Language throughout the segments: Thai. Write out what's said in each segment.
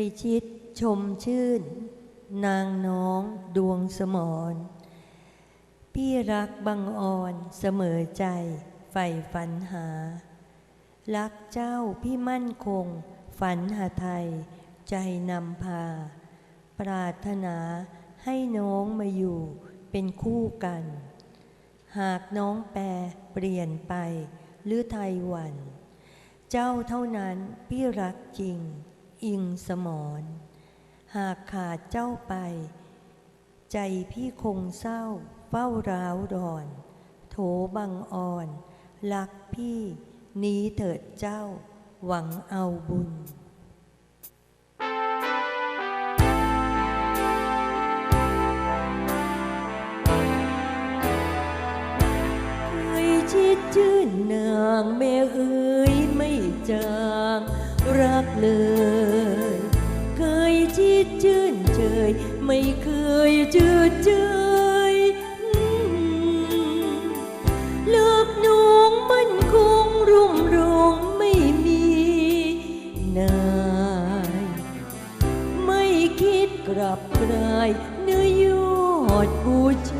ยชิดชมชื่น นางน้องดวงสมรพี่รักบังอ่อนเสมอใจใฝ่ฝันหา รักเจ้าพี่มั่นคง ฝันหาไทย ใจนำพา ปรารถนาให้น้องมาอยู่เป็นคู่กัน หากน้องแปรเปลี่ยนไปหรือไทยหวัน เจ้าเท่านั้นพี่รักจริง อิงสมรหากขาดเจ้าไป ใจพี่คงเศร้า เฝ้าร้าวดอน โถบังอ่อน รักพี่หนี้เถิดเจ้า หวังเอาบุญเคยชิดชื่นนางแม่อ รักเลย เคยชิดชื่นเฉยไม่เคยจืดเจยอืมเลิกหน้องมันคงรุ่มรงไม่มีนายไม่คิดกลับกลายเนื้อยอดบูชา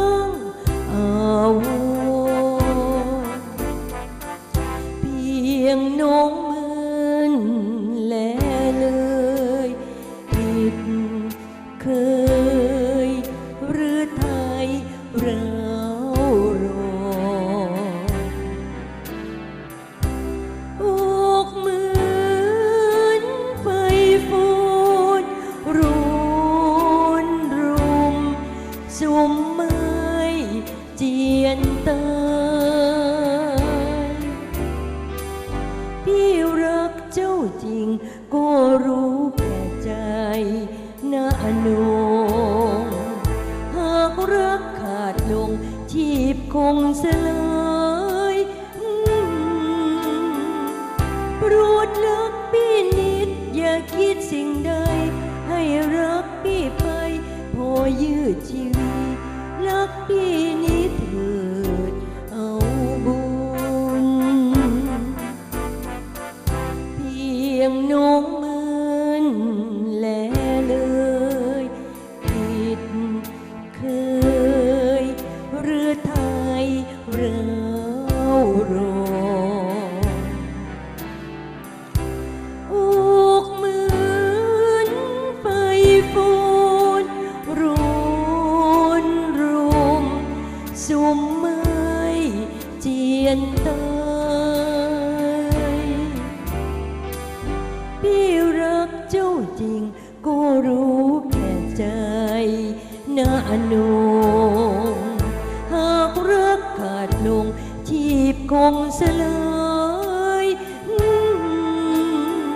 เรารออกเหมือนไฟฟูนรุนรุมสุมไม้เจียนตายพี่รักเจ้าจริง ดชีวิตรักพี่นิดเถิดเอาบุญ เพียงน้องมืนแลเลยผิดเคยหรือไทยเรือ ยนตายพี่รักเจ้าจริง ก็รู้แก่ใจนะอนงหากรักขาดลงชีพคงสลายอืม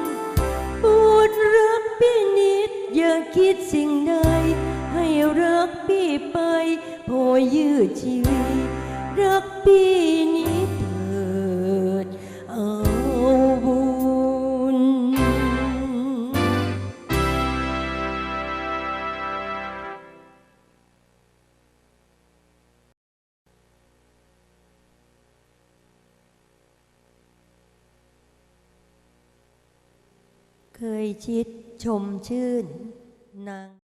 ปวดรักพี่นิด อย่าคิดสิ่งใด ให้รักพี่ไป พอยืดชีวิต รักพี่นิด เคยชิดชมชื่นนาง